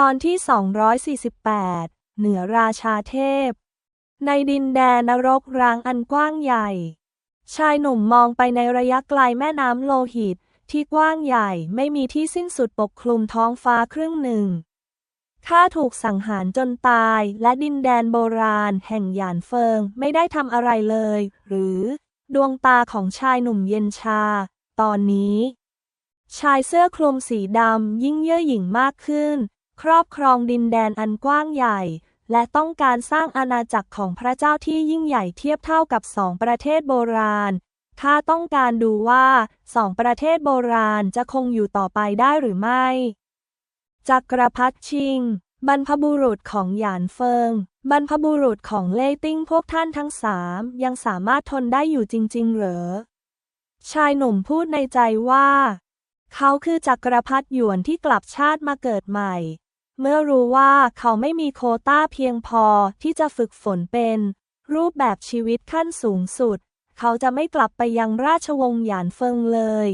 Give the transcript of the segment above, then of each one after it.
ตอนที่ 248 เหนือราชาเทพ ในดินแดนนรกร้างอันกว้างใหญ่ ชายหนุ่มมองไปในระยะไกลแม่น้ำโลหิต ที่กว้างใหญ่ไม่มีที่สิ้นสุดปกคลุมท้องฟ้าครึ่งหนึ่งข้าถูกสังหารจนตายและดินแดนโบราณ แห่งหยานเฟิงไม่ได้ทำอะไรเลย หรือ ดวงตาของชายหนุ่มเย็นชา ตอนนี้ ชายเสื้อคลุมสีดำยิ่งเย่อหยิ่งมากขึ้น ครอบครองดินแดนอันกว้างใหญ่ และต้องการสร้างอาณาจักรของพระเจ้าที่ยิ่งใหญ่เทียบเท่ากับสองประเทศโบราณ ข้าต้องการดูว่าสองประเทศโบราณจะคงอยู่ต่อไปได้หรือไม่ จักรพรรดิชิง บรรพบุรุษของหยานเฟิง บรรพบุรุษของเล่ติ้งพวกท่านทั้งสามยังสามารถทนได้อยู่จริง ๆ เหรอ ชายหนุ่มพูดในใจว่า เขาคือจักรพรรดิหยวนที่กลับชาติมาเกิดใหม่ เมื่อรู้ว่าเขาไม่มีโคต้าเพียงพอที่จะฝึกฝนเป็น รูปแบบชีวิตขั้นสูงสุด เขาจะไม่กลับไปยังราชวงศ์หยานเฟิงเลย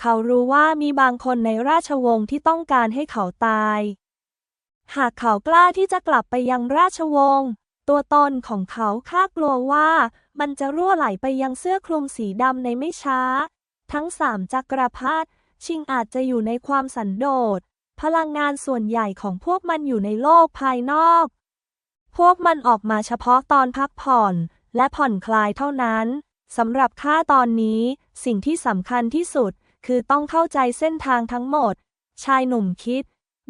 เขารู้ว่ามีบางคนในราชวงศ์ที่ต้องการให้เขาตาย หากเขากล้าที่จะกลับไปยังราชวงศ์ตัวตนของเขาคาดกลัวว่ามันจะรั่วไหลไปยังเสื้อคลุมสีดำในไม่ช้า ทั้งสามจักรพรรดิชิงอาจจะอยู่ในความสันโดษ พลังงานส่วนใหญ่ของพวกมันอยู่ในโลกภายนอก พวกมันออกมาเฉพาะตอนพักผ่อนและผ่อนคลายเท่านั้นสำหรับข้าตอนนี้ สิ่งที่สำคัญที่สุด คือต้องเข้าใจเส้นทางทั้งหมด ชายหนุ่มคิด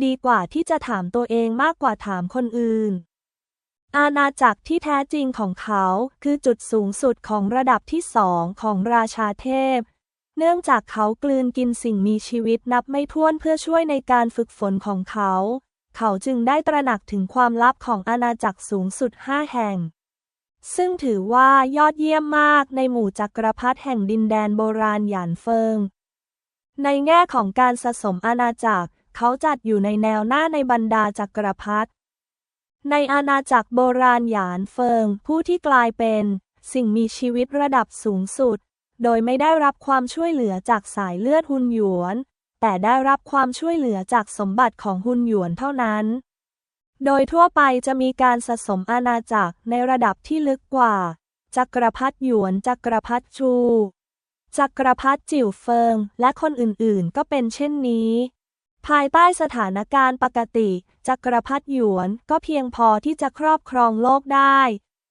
ดีกว่าที่จะถามตัวเองมากกว่าถามคนอื่น อาณาจักรที่แท้จริงของเขาคือจุดสูงสุดของระดับที่สองของราชาเทพ เนื่องจากเขากลืนกินสิ่งมีชีวิตนับไม่ถ้วนเพื่อช่วยในการฝึกฝนของเขา เขาจึงได้ตระหนักถึงความลับของอาณาจักรสูงสุดห้าแห่ง ซึ่งถือว่ายอดเยี่ยมมากในหมู่จักรพรรดิแห่งดินแดนโบราณหยานเฟิง ในแง่ของการสะสมอาณาจักร เขาจัดอยู่ในแนวหน้าในบรรดาจักรพรรดิ ในอาณาจักรโบราณหยานเฟิง ผู้ที่กลายเป็น สิ่งมีชีวิตระดับสูงสุด โดยไม่ได้รับความช่วยเหลือจากสายเลือดฮุนหยวน แต่ได้รับความช่วยเหลือจากสมบัติของฮุนหยวนเท่านั้น โดยทั่วไปจะมีการสะสมอาณาจักรในระดับที่ลึกกว่า จักรพรรดิหยวน จักรพรรดิชู จักรพรรดิจิ๋วเฟิง และคนอื่นๆ ก็เป็นเช่นนี้ภายใต้สถานการณ์ปกติ จักรพรรดิหยวนก็เพียงพอที่จะครอบครองโลกได้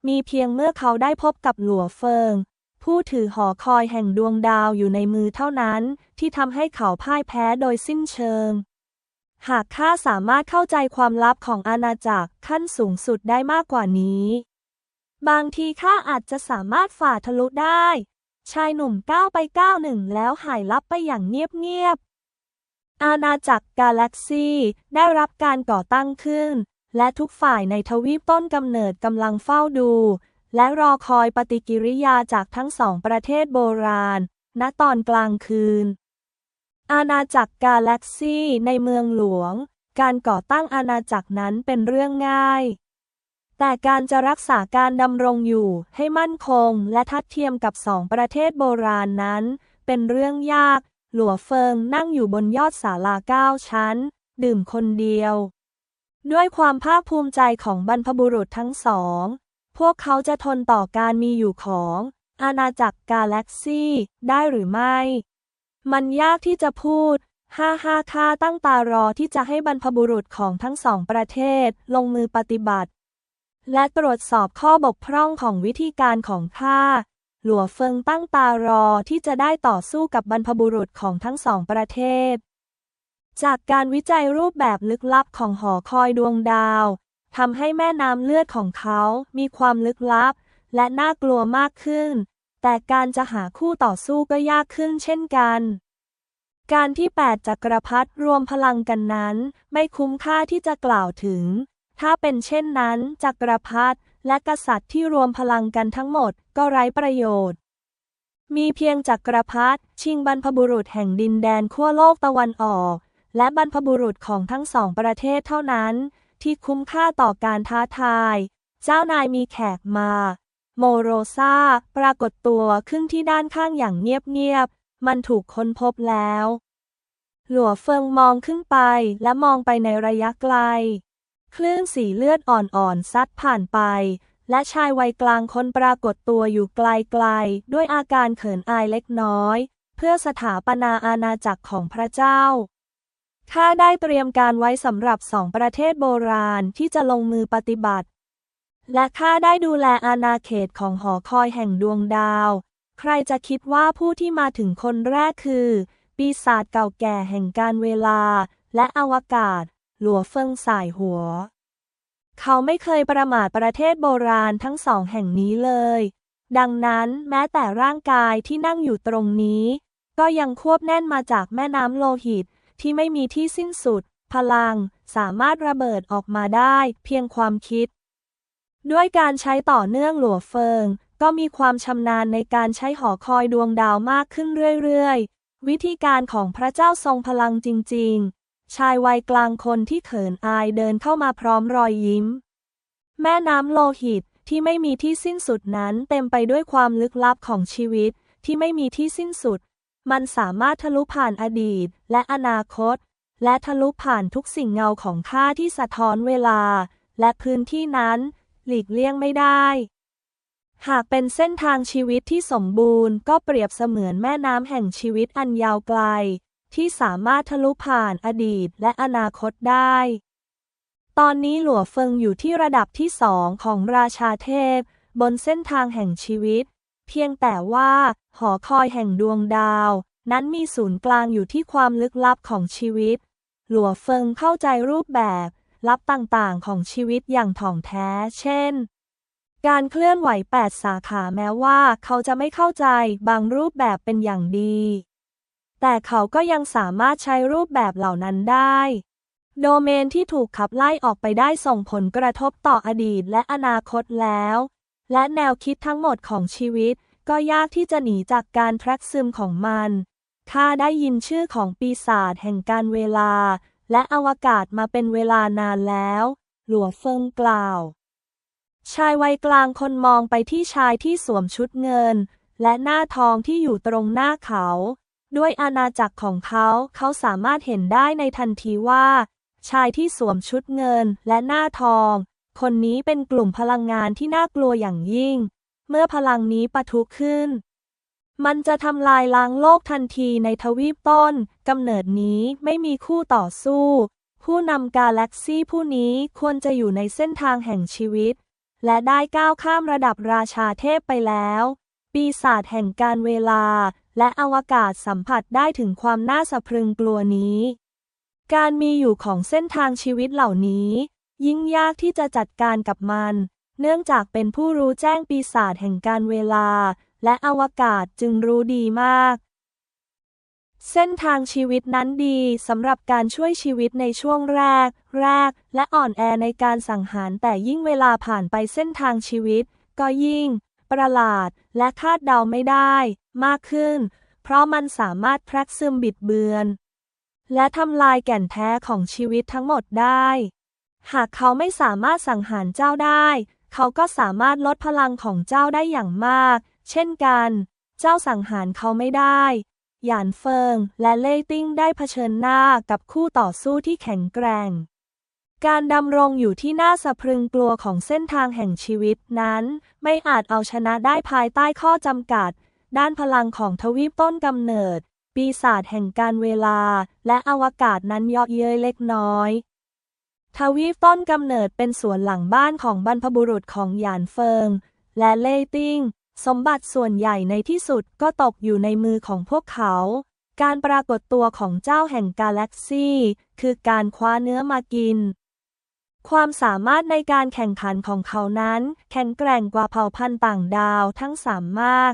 มีเพียงเมื่อเขาได้พบกับหลัวเฟิง ผู้ถือหอคอยแห่งดวงดาวอยู่ในมือเท่านั้น ที่ทำให้เขาพ่ายแพ้โดยสิ้นเชิง หากข้าสามารถเข้าใจความลับของอาณาจักรขั้นสูงสุดได้มากกว่านี้ บางทีข้าอาจจะสามารถฝ่าทะลุได้ ชายหนุ่มก้าวไปก้าวหนึ่งแล้วหายลับไปอย่างเงียบๆ อาณาจักรกาแล็กซีได้รับการก่อตั้งขึ้น และทุกฝ่ายในทวีปต้นกำเนิดกำลังเฝ้าดู และรอคอยปฏิกิริยาจากทั้งสองประเทศโบราณ ณตอนกลางคืน อาณาจักรกาแล็กซี่ในเมืองหลวง การก่อตั้งอาณาจักรนั้นเป็นเรื่องง่าย แต่การจะรักษาการดำรงอยู่ให้มั่นคงและทัดเทียมกับสองประเทศโบราณนั้น เป็นเรื่องยาก หลัวเฟิงนั่งอยู่บนยอดศาลาเก้าชั้น ดื่มคนเดียว ด้วยความภาคภูมิใจของบรรพบุรุษทั้งสอง พวกเขาจะทนต่อการมีอยู่ของอาณาจักรกาแล็กซี่ได้หรือไม่ มันยากที่จะพูดห้าห้าค่าตั้งตารอที่จะให้บรรพบุรุษของทั้งสองประเทศลงมือปฏิบัติ และตรวจสอบข้อบกพร่องของวิธีการของข้า หลัวเฟิงตั้งตารอที่จะได้ต่อสู้กับบรรพบุรุษของทั้งสองประเทศ จากการวิจัยรูปแบบลึกลับของหอคอยดวงดาว ทำให้แม่น้ำเลือดของเขามีความลึกลับ และน่ากลัวมากขึ้น แต่การจะหาคู่ต่อสู้ก็ยากขึ้นเช่นกัน การที่แปดจักรพรรดิรวมพลังกันนั้น ไม่คุ้มค่าที่จะกล่าวถึง ถ้าเป็นเช่นนั้น จักรพรรดิและกษัตริย์ที่รวมพลังกันทั้งหมดก็ไร้ประโยชน์ มีเพียงจักรพรรดิชิงบรรพบุรุษแห่งดินแดนขั้วโลกตะวันออก และบรรพบุรุษของทั้งสองประเทศเท่านั้น ที่คุ้มค่าต่อการท้าทาย เจ้านายมีแขกมา โมโรซาปรากฏตัวขึ้นที่ด้านข้างอย่างเงียบๆ มันถูกค้นพบแล้ว หลัวเฟิงมองขึ้นไปและมองไปในระยะไกล คลื่นสีเลือดอ่อนๆซัดผ่านไป และชายวัยกลางคนปรากฏตัวอยู่ไกลๆ ด้วยอาการเขินอายเล็กน้อย เพื่อสถาปนาอาณาจักรของพระเจ้า ข้าได้เตรียมการไว้สำหรับสองประเทศโบราณที่จะลงมือปฏิบัติ และข้าได้ดูแลอาณาเขตของหอคอยแห่งดวงดาว ใครจะคิดว่าผู้ที่มาถึงคนแรกคือ ปีศาจเก่าแก่แห่งการเวลา และอวกาศ หลัวเฟิงสายหัว เขาไม่เคยประมาทประเทศโบราณทั้งสองแห่งนี้เลย ดังนั้นแม้แต่ร่างกายที่นั่งอยู่ตรงนี้ ก็ยังควบแน่นมาจากแม่น้ำโลหิต ที่ไม่มีที่สิ้นสุด พลัง สามารถระเบิดออกมาได้ เพียงความคิด ด้วยการใช้ต่อเนื่องหลัวเฟิง ก็มีความชำนาญในการใช้หอคอยดวงดาวมากขึ้นเรื่อยๆ วิธีการของพระเจ้าทรงพลังจริง ๆ ชายวัยกลางคนที่เขินอายเดินเข้ามาพร้อมรอยยิ้ม แม่น้ำโลหิตที่ไม่มีที่สิ้นสุดนั้นเต็มไปด้วยความลึกลับของชีวิตที่ไม่มีที่สิ้นสุด มันสามารถทะลุผ่านอดีตและอนาคต และทะลุผ่านทุกสิ่งเงาของข้าที่สะท้อนเวลา และพื้นที่นั้น หลีกเลี่ยงไม่ได้ หากเป็นเส้นทางชีวิตที่สมบูรณ์ก็เปรียบเสมือนแม่น้ำแห่งชีวิตอันยาวไกล ที่สามารถทะลุผ่านอดีตและอนาคตได้ ตอนนี้หลัวเฟิงอยู่ที่ระดับที่สองของราชาเทพ บนเส้นทางแห่งชีวิต เพียงแต่ว่า หอคอยแห่งดวงดาว นั้นมีศูนย์กลางอยู่ที่ความลึกลับของชีวิต หลัวเฟิงเข้าใจรูปแบบ ลับต่างๆของชีวิตอย่างถ่องแท้ เช่น การเคลื่อนไหวแปดสาขาแม้ว่าเขาจะไม่เข้าใจบางรูปแบบเป็นอย่างดี แต่เขาก็ยังสามารถใช้รูปแบบเหล่านั้นได้โดเมนที่ถูกขับไล่ออกไปได้ส่งผลกระทบต่ออดีตและอนาคตแล้ว และแนวคิดทั้งหมดของชีวิต ก็ยากที่จะหนีจากการแทรกซึมของมันข้าได้ยินชื่อของปีศาจแห่งการเวลา และอวกาศมาเป็นเวลานานแล้ว หลัวเฟิงกล่าว ชายวัยกลางคนมองไปที่ชายที่สวมชุดเงิน และหน้าทองที่อยู่ตรงหน้าเขา ด้วยอาณาจักรของเขาเขาสามารถเห็นได้ในทันทีว่า ชายที่สวมชุดเงินและหน้าทอง คนนี้เป็นกลุ่มพลังงานที่น่ากลัวอย่างยิ่ง เมื่อพลังนี้ปะทุขึ้น มันจะทำลายล้างโลกทันทีในทวีปต้นกำเนิดนี้ไม่มีคู่ต่อสู้ ผู้นำกาแล็กซี่ผู้นี้ควรจะอยู่ในเส้นทางแห่งชีวิต และได้ก้าวข้ามระดับราชาเทพไปแล้ว ปีศาจแห่งการเวลา และอวกาศสัมผัสได้ถึงความน่าสะพรึงกลัวนี้ การมีอยู่ของเส้นทางชีวิตเหล่านี้ ยิ่งยากที่จะจัดการกับมัน เนื่องจากเป็นผู้รู้แจ้งปีศาจแห่งการเวลา และอวกาศจึงรู้ดีมาก เส้นทางชีวิตนั้นดีสำหรับการช่วยชีวิตในช่วงแรก แรก และอ่อนแอในการสังหารแต่ยิ่งเวลาผ่านไปเส้นทางชีวิต ก็ยิ่ง ประหลาดและคาดเดาไม่ได้ มากขึ้น เพราะมันสามารถแพร่ซึมบิดเบือน และทำลายแก่นแท้ของชีวิตทั้งหมดได้ หากเขาไม่สามารถสังหารเจ้าได้ เขาก็สามารถลดพลังของเจ้าได้อย่างมาก เช่นกัน เจ้าสังหารเขาไม่ได้ หยานเฟิงและเล่ติ้งได้เผชิญหน้ากับคู่ต่อสู้ที่แข็งแกร่ง การดำรงอยู่ที่น่าสะพรึงกลัวของเส้นทางแห่งชีวิตนั้น ไม่อาจเอาชนะได้ภายใต้ข้อจำกัด ด้านพลังของทวีปต้นกำเนิด ปีศาจแห่งการเวลา และอวกาศนั้นเยาะเย้ยเล็กน้อย ทวีปต้นกำเนิดเป็นสวนหลังบ้านของบรรพบุรุษของหยานเฟิง และเล่ติงสมบัติส่วนใหญ่ในที่สุดก็ตกอยู่ในมือของพวกเขา การปรากฏตัวของเจ้าแห่งกาแล็กซี่ คือการคว้าเนื้อมากิน ความสามารถในการแข่งขันของเขานั้น แข็งแกร่งกว่าเผ่าพันธุ์ต่างดาวทั้งสามมาก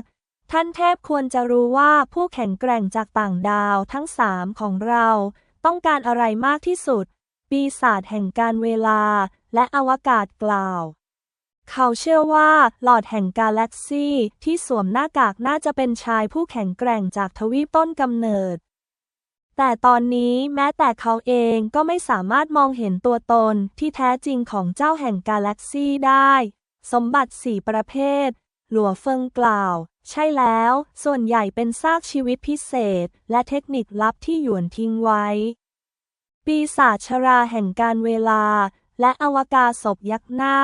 ท่านเทพควรจะรู้ว่าผู้แข็งแกร่งจากต่างดาวทั้งสามของเรา ต้องการอะไรมากที่สุด ปีศาจแห่งการเวลา และอวกาศกล่าว เขาเชื่อว่าหลอดแห่งกาแล็กซี่ที่สวมหน้ากากน่าจะเป็นชายผู้แข็งแกร่งจากทวีปต้นกำเนิด แต่ตอนนี้แม้แต่เขาเองก็ไม่สามารถมองเห็นตัวตนที่แท้จริงของเจ้าแห่งกาแล็กซี่ได้ สมบัติสี่ประเภท หลัวเฟิงกล่าว ใช่แล้ว ส่วนใหญ่เป็นซากชีวิตพิเศษ และเทคนิคลับที่หยวนทิ้งไว้ ปีศาจชราแห่งการเวลา และอวกาศศพยักษ์หน้า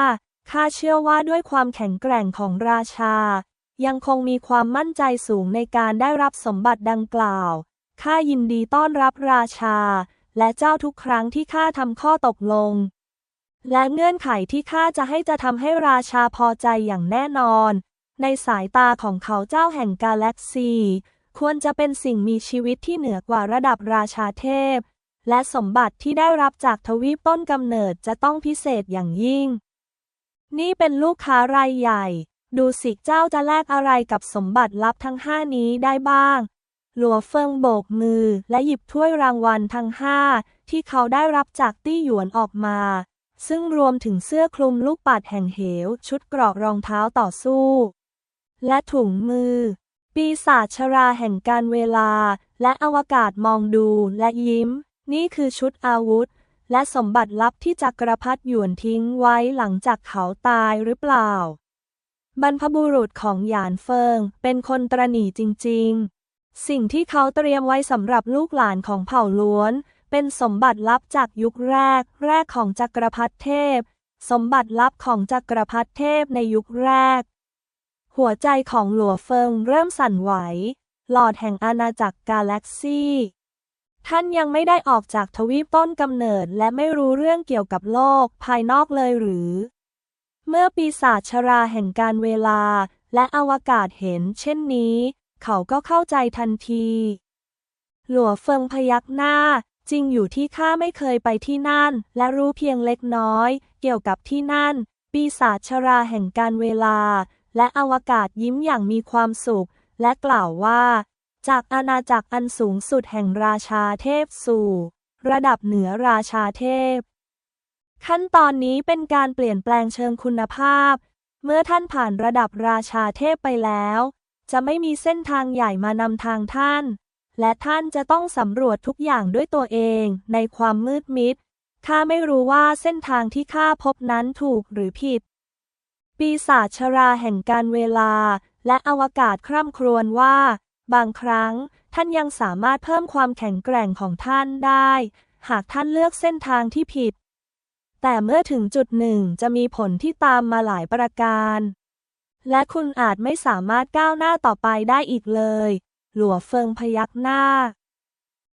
ข้าเชื่อว่าด้วยความแข็งแกร่งของราชา ยังคงมีความมั่นใจสูงในการได้รับสมบัติดังกล่าว ข้ายินดีต้อนรับราชา และเจ้าทุกครั้งที่ข้าทำข้อตกลง และเงื่อนไขที่ข้าจะให้จะทำให้ราชาพอใจอย่างแน่นอน ในสายตาของเขาเจ้าแห่งกาแล็กซี ควรจะเป็นสิ่งมีชีวิตที่เหนือกว่าระดับราชาเทพ และสมบัติที่ได้รับจากทวีปต้นกำเนิดจะต้องพิเศษอย่างยิ่ง นี่เป็นลูกค้ารายใหญ่ ดูสิเจ้าจะแลกอะไรกับสมบัติลับทั้งห้านี้ได้บ้าง หลัวเฟิงโบกมือและหยิบถ้วยรางวัลทั้งห้าที่เขาได้รับจากตี้หยวนออกมา ซึ่งรวมถึงเสื้อคลุมลูกปัดแห่งเหว ชุดเกรอกรองเท้าต่อสู้ และถุงมือ ปีศาจชราแห่งการเวลา และอวกาศมองดูและยิ้ม นี่คือชุดอาวุธ และสมบัติลับที่จักรพรรดิหยวนทิ้งไว้หลังจากเขาตายหรือเปล่า บรรพบุรุษของหยานเฟิงเป็นคนตรณีจริง ๆ สิ่งที่เขาเตรียมไว้สำหรับลูกหลานของเผ่าล้วน เป็นสมบัติลับจากยุคแรก แรกของจักรพรรดิเทพ สมบัติลับของจักรพรรดิเทพในยุคแรก หัวใจของหลัวเฟิงเริ่มสั่นไหว หลอดแห่งอาณาจักรกาแล็กซี่ ท่านยังไม่ได้ออกจากทวีปต้นกำเนิดและไม่รู้เรื่องเกี่ยวกับโลกภายนอกเลยหรือ เมื่อปีศาจชราแห่งการเวลาและอวกาศเห็นเช่นนี้ เขาก็เข้าใจทันที หลัวเฟิงพยักหน้า จริงอยู่ที่ข้าไม่เคยไปที่นั่น และรู้เพียงเล็กน้อย เกี่ยวกับที่นั่น ปีศาจชราแห่งการเวลา และอวกาศยิ้มอย่างมีความสุข และกล่าวว่า จากอาณาจักรอันสูงสุดแห่งราชาเทพสู่ ระดับเหนือราชาเทพ ขั้นตอนนี้เป็นการเปลี่ยนแปลงเชิงคุณภาพ เมื่อท่านผ่านระดับราชาเทพไปแล้ว จะไม่มีเส้นทางใหญ่มานำทางท่าน และท่านจะต้องสำรวจทุกอย่างด้วยตัวเองในความมืดมิดข้าไม่รู้ว่าเส้นทางที่ข้าพบนั้นถูกหรือผิด ปีศาจชราแห่งการเวลาและอวกาศคร่ำครวญว่า บางครั้งท่านยังสามารถเพิ่มความแข็งแกร่งของท่านได้ หากท่านเลือกเส้นทางที่ผิด แต่เมื่อถึงจุดหนึ่งจะมีผลที่ตามมาหลายประการ และคุณอาจไม่สามารถก้าวหน้าต่อไปได้อีกเลย หลัวเฟิงพยักหน้า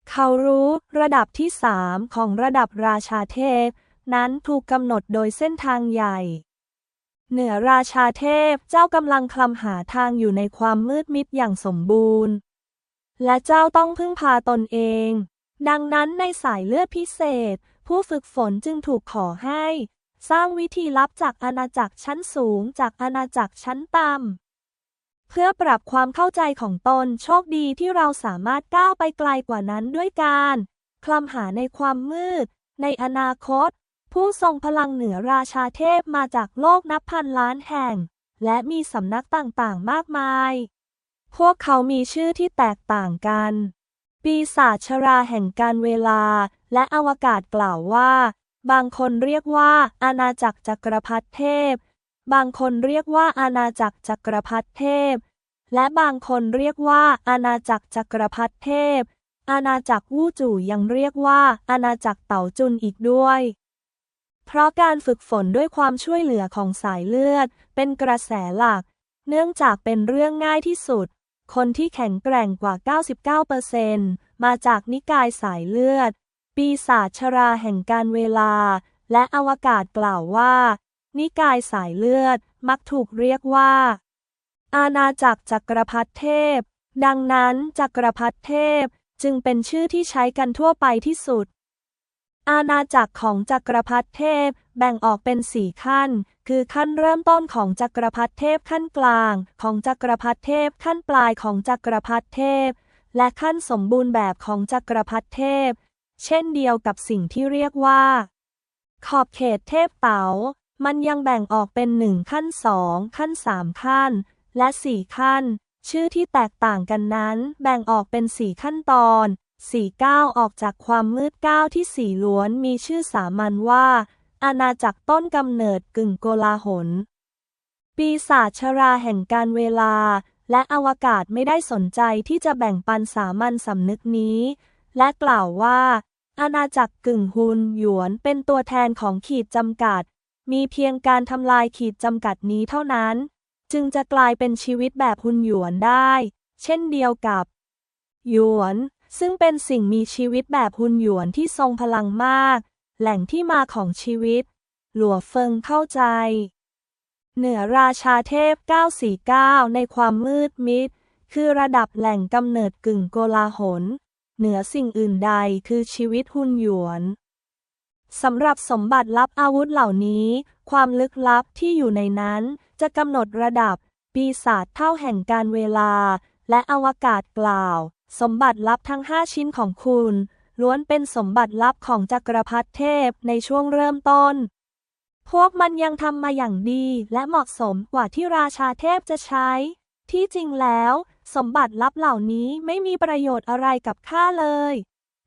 เขารู้ระดับที่สามของระดับราชาเทพ นั้นถูกกำหนดโดยเส้นทางใหญ่ เหนือราชาเทพเจ้ากำลังคลำหาทางอยู่ในความมืดมิดอย่างสมบูรณ์ และเจ้าต้องพึ่งพาตนเอง ดังนั้นในสายเลือดพิเศษ ผู้ฝึกฝนจึงถูกขอให้ สร้างวิธีลับจากอาณาจักรชั้นสูงจากอาณาจักรชั้นต่ำเพื่อปรับความเข้าใจของตนโชคดีที่เราสามารถก้าวไปไกลกว่านั้นด้วยการคลำหาในความมืด ในอนาคต ผู้ทรงพลังเหนือราชาเทพมาจากโลกนับพันล้านแห่ง และมีสำนักต่างๆมากมาย พวกเขามีชื่อที่แตกต่างกัน ปีศาจชราแห่งการเวลา และอวกาศกล่าวว่า บางคนเรียกว่าอาณาจักรจักรพรรดิเทพ บางคนเรียกว่าอาณาจักรจักรพรรดิเทพ และบางคนเรียกว่าอาณาจักรจักรพรรดิเทพ อาณาจักรวู่จู่ยังเรียกว่าอาณาจักรเต่าจุนอีกด้วย เพราะการฝึกฝนด้วยความช่วยเหลือของสายเลือด เป็นกระแสหลัก เนื่องจากเป็นเรื่องง่ายที่สุด คนที่แข็งแกร่งกว่า 99%มาจากนิกายสายเลือด ปีศาจชราแห่งการเวลา และอวกาศกล่าวว่า นิกายสายเลือดมักถูกเรียกว่า อาณาจักรจักรพรรดิเทพ ดังนั้นจักรพรรดิเทพจึงเป็นชื่อที่ใช้กันทั่วไปที่สุด อาณาจักรของจักรพรรดิเทพ แบ่งออกเป็นสี่ขั้น คือขั้นเริ่มต้นของจักรพรรดิเทพขั้นกลาง ของจักรพรรดิเทพขั้นปลายของจักรพรรดิเทพ และขั้นสมบูรณ์แบบของจักรพรรดิเทพ เช่นเดียวกับสิ่งที่เรียกว่า ขอบเขตเทพเต๋ามันยังแบ่งออกเป็นหนึ่งขั้นสองขั้นสามขั้น และสี่ขั้น ชื่อที่แตกต่างกันนั้น แบ่งออกเป็นสี่ขั้นตอน สี่ก้าวออกจากความมืดก้าวที่สี่ล้วนมีชื่อสามัญว่า อาณาจักรต้นกำเนิดกึ่งโกลาหล ปีศาจชราแห่งการเวลา และอวกาศไม่ได้สนใจที่จะแบ่งปันสามัญสำนึกนี้ และกล่าวว่า อาณาจักรกึ่งฮุนหยวนเป็นตัวแทนของขีดจำกัด มีเพียงการทำลายขีดจำกัดนี้เท่านั้น จึงจะกลายเป็นชีวิตแบบฮุนหยวนได้ เช่นเดียวกับ หยวน ซึ่งเป็นสิ่งมีชีวิตแบบฮุนหยวนที่ทรงพลังมาก แหล่งที่มาของชีวิต หลัวเฟิงเข้าใจ เหนือราชาเทพ 949 ในความมืดมิด คือระดับแหล่งกำเนิดกึ่งโกลาหล เหนือสิ่งอื่นใดคือชีวิตฮุนหยวนสำหรับสมบัติลับอาวุธเหล่านี้ ความลึกลับที่อยู่ในนั้นจะกำหนดระดับ ปีศาจเท่าแห่งการเวลา และอวกาศกล่าว สมบัติลับทั้งห้าชิ้นของคุณ ล้วนเป็นสมบัติลับของจักรพรรดิเทพในช่วงเริ่มต้น พวกมันยังทำมาอย่างดีและเหมาะสมกว่าที่ราชาเทพจะใช้ ที่จริงแล้ว สมบัติลับเหล่านี้ไม่มีประโยชน์อะไรกับข้าเลย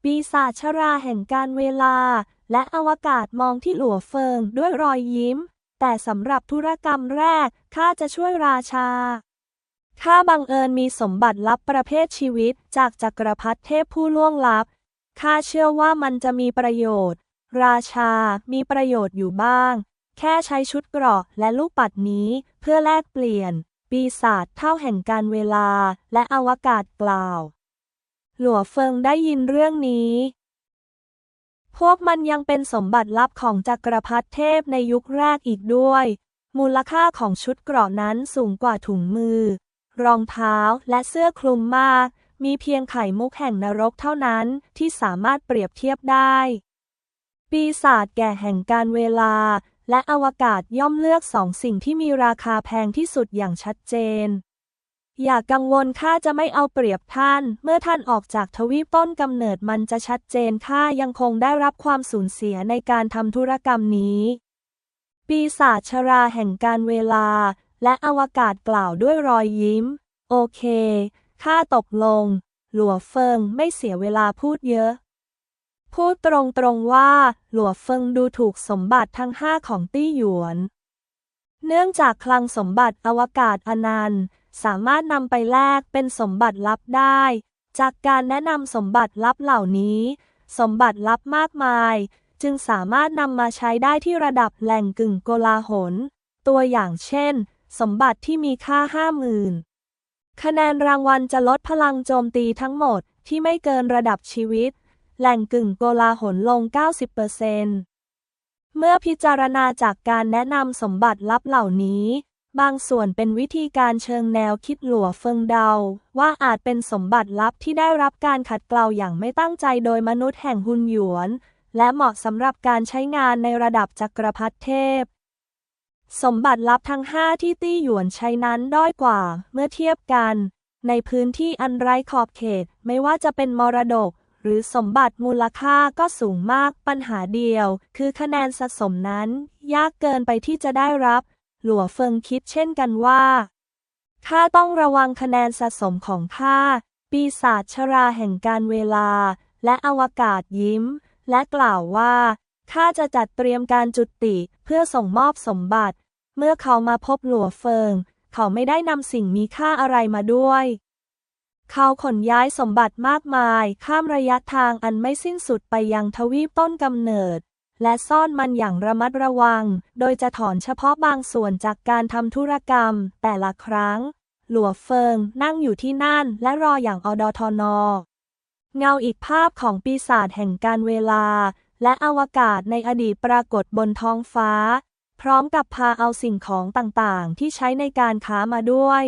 ปีศาจชราแห่งการเวลา และอวกาศมองที่หลัวเฟิงด้วยรอยยิ้ม แต่สำหรับธุรกรรมแรกข้าจะช่วยราชา ข้าบังเอิญมีสมบัติลับประเภทชีวิต จากจักรพรรดิเทพผู้ล่วงลับ ข้าเชื่อว่ามันจะมีประโยชน์ ราชา มีประโยชน์อยู่บ้าง แค่ใช้ชุดเกราะและลูกปัดนี้เพื่อแลกเปลี่ยน ปีศาจเท่าแห่งการเวลาและอวกาศกล่าว หลัวเฟิงได้ยินเรื่องนี้ พวกมันยังเป็นสมบัติลับของจักรพรรดิเทพในยุคแรกอีกด้วย มูลค่าของชุดเกราะนั้นสูงกว่าถุงมือ รองเท้า และเสื้อคลุมมาก มีเพียงไข่มุกแห่งนรกเท่านั้นที่สามารถเปรียบเทียบได้ ปีศาจแก่แห่งการเวลา และอวกาศย่อมเลือกสองสิ่งที่มีราคาแพงที่สุดอย่างชัดเจน อย่ากังวลข้าจะไม่เอาเปรียบท่าน เมื่อท่านออกจากทวีปต้นกำเนิดมันจะชัดเจนข้ายังคงได้รับความสูญเสียในการทำธุรกรรมนี้ ปีศาจชราแห่งการเวลา และอวกาศกล่าวด้วยรอยยิ้ม โอเค ข้าตกลง หลัวเฟิงไม่เสียเวลาพูดเยอะ พูดตรงๆว่า หลัวเฟิงดูถูกสมบัติทั้งห้าของตี้หยวน เนื่องจากคลังสมบัติอวกาศอนันต์ สามารถนำไปแลกเป็นสมบัติลับได้ จากการแนะนำสมบัติลับเหล่านี้ สมบัติลับมากมาย จึงสามารถนำมาใช้ได้ที่ระดับแหล่งกึ่งโกลาหล ตัวอย่างเช่น สมบัติที่มีค่าห้าหมื่นคะแนนรางวัลจะลดพลังโจมตีทั้งหมดที่ไม่เกินระดับชีวิต แหล่งกึ่งโกลาหลลง 90%เเมื่อพิจารณาจากการแนะนำสมบัติลับเหล่านี้ บางส่วนเป็นวิธีการเชิงแนวคิดหลัวเฟิงเดา ว่าอาจเป็นสมบัติลับที่ได้รับการขัดเกลาอย่างไม่ตั้งใจโดยมนุษย์แห่งฮุนหยวน และเหมาะสำหรับการใช้งานในระดับจักรพรรดิเทพ สมบัติลับทั้งห้าที่ตี้หยวนใช้นั้นด้อยกว่า เมื่อเทียบกัน ในพื้นที่อันไร้ขอบเขตไม่ว่าจะเป็นมรดก หรือสมบัติมูลค่าก็สูงมากปัญหาเดียว คือคะแนนสะสมนั้น ยากเกินไปที่จะได้รับ หลัวเฟิงคิดเช่นกันว่าข้าต้องระวังคะแนนสะสมของข้าปีศาจชราแห่งการเวลา และอวกาศยิ้ม และกล่าวว่า ข้าจะจัดเตรียมการจุติเพื่อส่งมอบสมบัติ เมื่อเขามาพบหลัวเฟิง เขาไม่ได้นำสิ่งมีค่าอะไรมาด้วย เขาขนย้ายสมบัติมากมาย ข้ามระยะทางอันไม่สิ้นสุดไปยังทวีปต้นกำเนิด และซ่อนมันอย่างระมัดระวัง โดยจะถอนเฉพาะบางส่วนจากการทำธุรกรรม แต่ละครั้ง หลัวเฟิงนั่งอยู่ที่นั่น และรออย่างอดทนอเงาอีกภาพของปีศาจแห่งการเวลา และอวกาศในอดีตปรากฏบนท้องฟ้า พร้อมกับพาเอาสิ่งของต่างๆ ที่ใช้ในการค้ามาด้วย